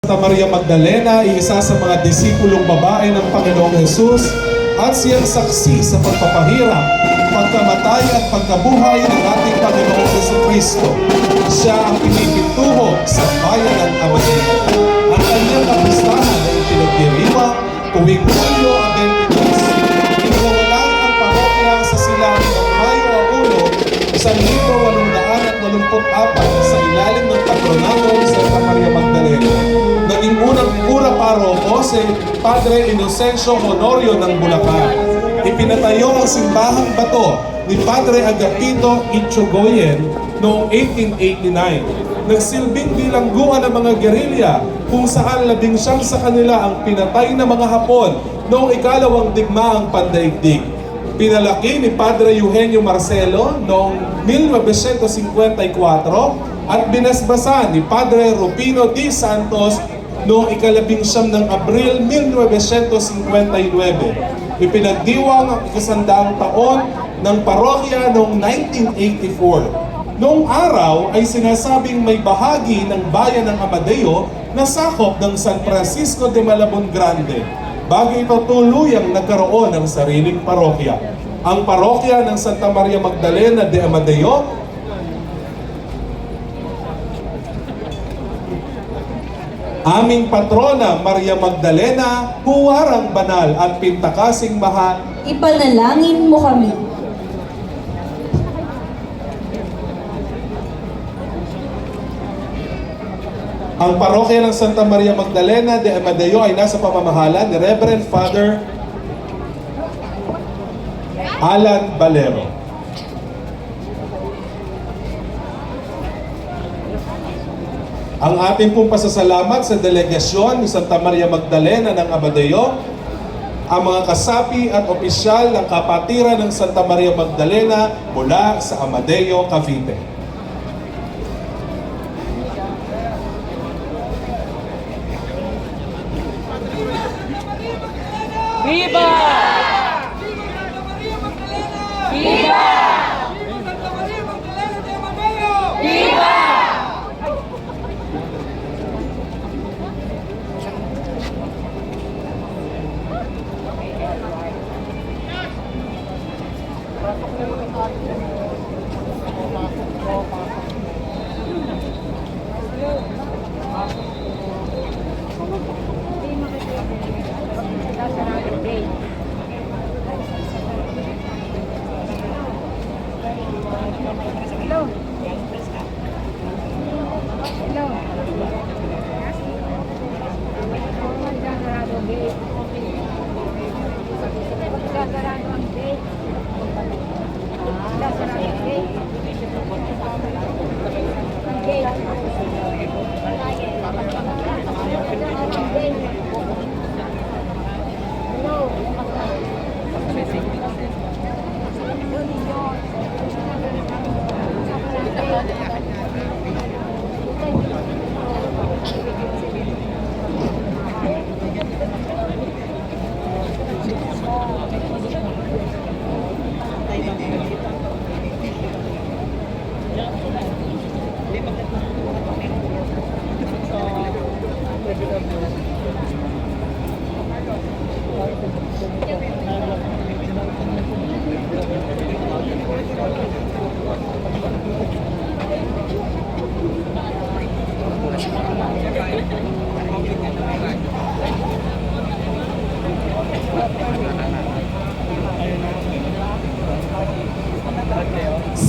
Santa Maria Magdalena isa sa mga disipulong babae ng Panginoong Hesus at siyang saksi sa pagpapahirap, pagkamatay at pagkabuhay ng ating Panginoong Heso Kristo. Siya ang pinipintuho sa bayan ng Amadeo. Ang kanyang kapistahan ay pinagdiriwang tuwing Hulyo 22. Iniwawalan ang parokya sa silang ng Mayo a 1, 1884 sa ilalim ng patronato paroko si Padre Inocencio Honorio ng Bulacan. Ipinatayo ang simbahang bato ni Padre Agapito Itchogoyen noong 1889. Nagsilbing bilangguan ng mga gerilya kung saan labing siyam sa kanila ang pinatay na mga Hapon noong ikalawang digmaang pandaigdig. Pinalaki ni Padre Eugenio Marcelo noong 1954 at binasbasan ni Padre Rupino D. Santos noong ikalabing siyam ng Abril 1959. Ipinagdiwang ang ikasandaang taon ng parokya noong 1984. Noong araw ay sinasabing may bahagi ng bayan ng Amadeo na sakop ng San Francisco de Malabon Grande bago ito tuluyang nagkaroon ng sariling parokya. Ang parokya ng Santa Maria Magdalena de Amadeo Aming patrona Maria Magdalena, huwarang banal at pintakasing mahal, Ipanalangin mo kami. Ang parokya ng Santa Maria Magdalena de Amadeo ay nasa pamamahala ni Reverend Father Alan Valero. Ang ating pong pasasalamat sa delegasyon ni Santa Maria Magdalena ng Amadeo, ang mga kasapi at opisyal ng kapatiran ng Santa Maria Magdalena mula sa Amadeo, Cavite. Yeah.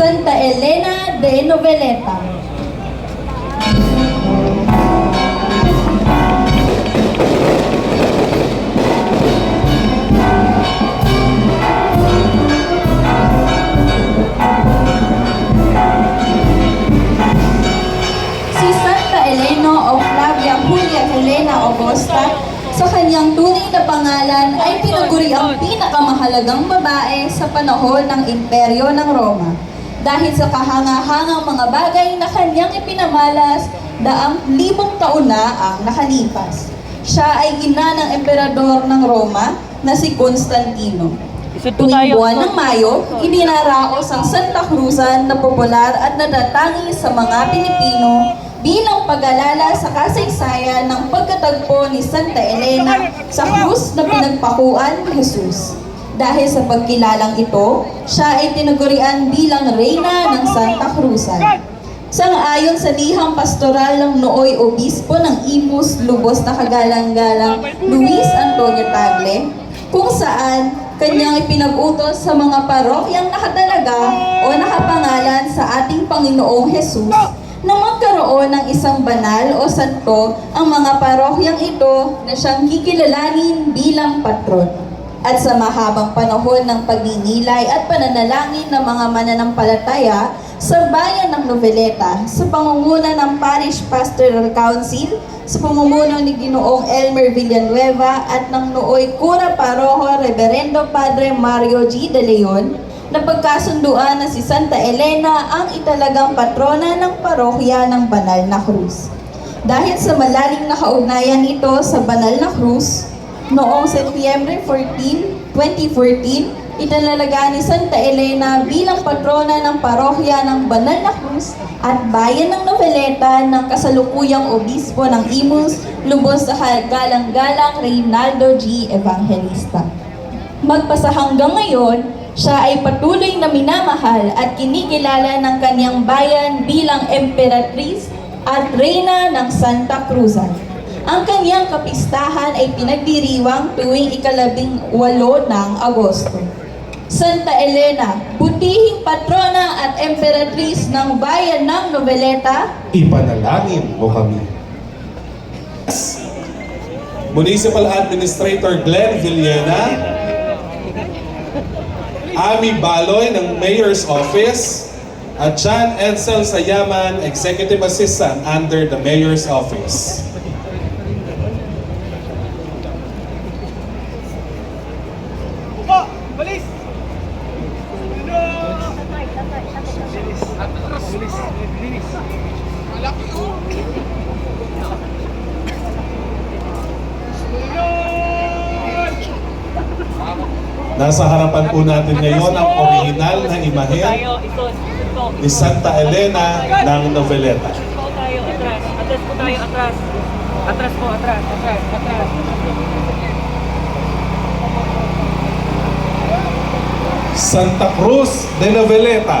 Santa Elena de Noveleta. Augusta sa kanyang tunay na pangalan ay pinaguri ang pinakamahalagang babae sa panahon ng Imperyo ng Roma dahil sa kahangahangang mga bagay na kanyang ipinamalas daang libong taon na ang nakalipas. Siya ay ina ng emperador ng Roma na si Constantino. Tuwing buwan ng Mayo, idinaraos ang Santa Cruzan na popular at nadatangi sa mga Pilipino bilang pag-alala sa kasaysayan ng pagka itinatagpo ni Santa Elena sa krus na pinagpakuan ni Jesus. Dahil sa pagkilalang ito, siya ay tinagurian bilang Reyna ng Santa Cruzan. Sang-ayon sa liham pastoral ng nooy obispo ng Imus Lubos na kagalang-galang Luis Antonio Tagle, kung saan kanyang ipinag-utos sa mga parokyang nakatalaga o nakapangalan sa ating Panginoong Jesus na magkaroon ng isang banal o santo ang mga parokyang ito na siyang kikilalanin bilang patron. At sa mahabang panahon ng pagninilay at pananalangin ng mga mananampalataya sa bayan ng Noveleta sa pangunguna ng Parish Pastoral Council sa pamumuno ni Ginoong Elmer Villanueva at ng nooy Kura Paroho Reverendo Padre Mario G. De Leon na pagkasunduan na si Santa Elena ang italagang patrona ng parokya ng Banal na Cruz. Dahil sa malalim na kaugnayan ito sa Banal na Cruz, noong Setyembre 14, 2014, itinalaga ni Santa Elena bilang patrona ng parokya ng Banal na Cruz at bayan ng Noveleta ng kasalukuyang obispo ng Imus, lubos sa galang-galang Reynaldo G. Evangelista. Magpasa hanggang ngayon, siya ay patuloy na minamahal at kinikilala ng kanyang bayan bilang Emperatriz at Reyna ng Santa Cruzan. Ang kanyang kapistahan ay pinagdiriwang tuwing ikalabing walo ng Agosto. Santa Elena, butihing patrona at emperatriz ng bayan ng Noveleta, Ipanalangin mo kami. Municipal Administrator Glenn Villena, Ami Baloy ng Mayor's Office, at John Edsel Sayaman, Executive Assistant under the Mayor's Office. Po! Bilis! Nasa harapan po natin ngayon ang original na ito. ni Santa Elena ng Noveleta. Atras po tayo, atras. Atras po, atras, atras, atras. Santa Cruz de Noveleta.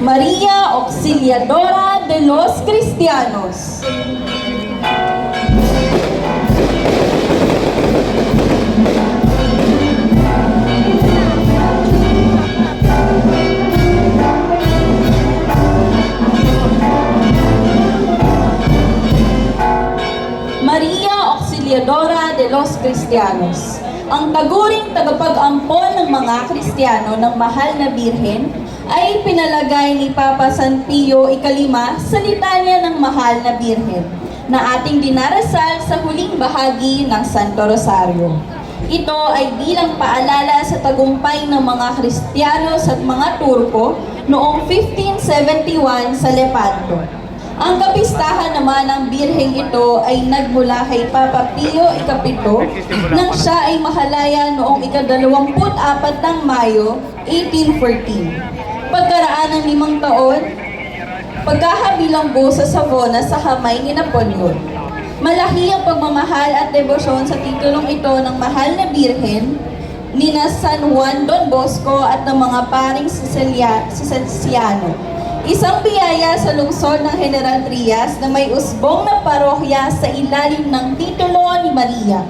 María Auxiliadora de los Cristianos. Cristianos, ang taguring tagapag-ampon ng mga Kristiyano ng mahal na Birhen ay pinalagay ni Papa San Pio Ikalima sa litanya ng mahal na Birhen na ating dinarasal sa huling bahagi ng Santo Rosario. Ito ay bilang paalala sa tagumpay ng mga Kristiyanos at mga Turko noong 1571 sa Lepanto. Ang kapistahan naman ng birheng ito ay nagmula kay Papa Pio Ikapito nang siya ay mahalaya noong ikadalawamput apat ng Mayo, 1814. Pagkaraan ng limang taon, pagkahabilanggo sa Savona sa kamay ni Napoleon. Malaki ang pagmamahal at debosyon sa titulong ito ng mahal na birhen ni na San Juan Don Bosco at ng mga paring Sicilia, Siciliano. Isang biyaya sa lungsod ng General Trias na may usbong na parokya sa ilalim ng titulo ni Maria.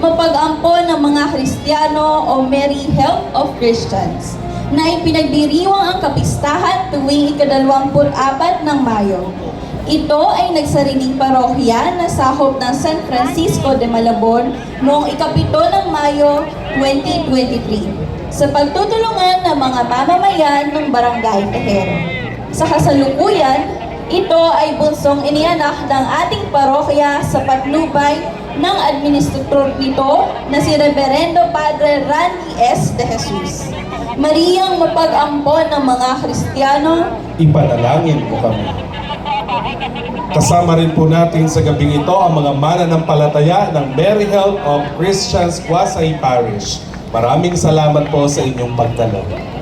Mapag-ampo ng mga Kristiyano o Mary Help of Christians na ipinagdiriwang ang kapistahan tuwing ikadalawamput apat ng Mayo. Ito ay nagsariling parokya na sakop ng San Francisco de Malabon noong ikapito ng Mayo 2023 sa pagtutulungan ng mga mamamayan ng Barangay Tejero. Sa kasalukuyan, ito ay bunsong inianak ng ating parokya sa patnubay ng administrator nito na si Reverendo Padre Randy S. de Jesus. Mariyang mapag-ampon ng mga Kristiyano Ipanalangin mo kami. Kasama rin po natin sa gabing ito ang mga mananampalataya ng Mary Help of Christians Quasay Parish. Maraming salamat po sa inyong pagdalo.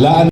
la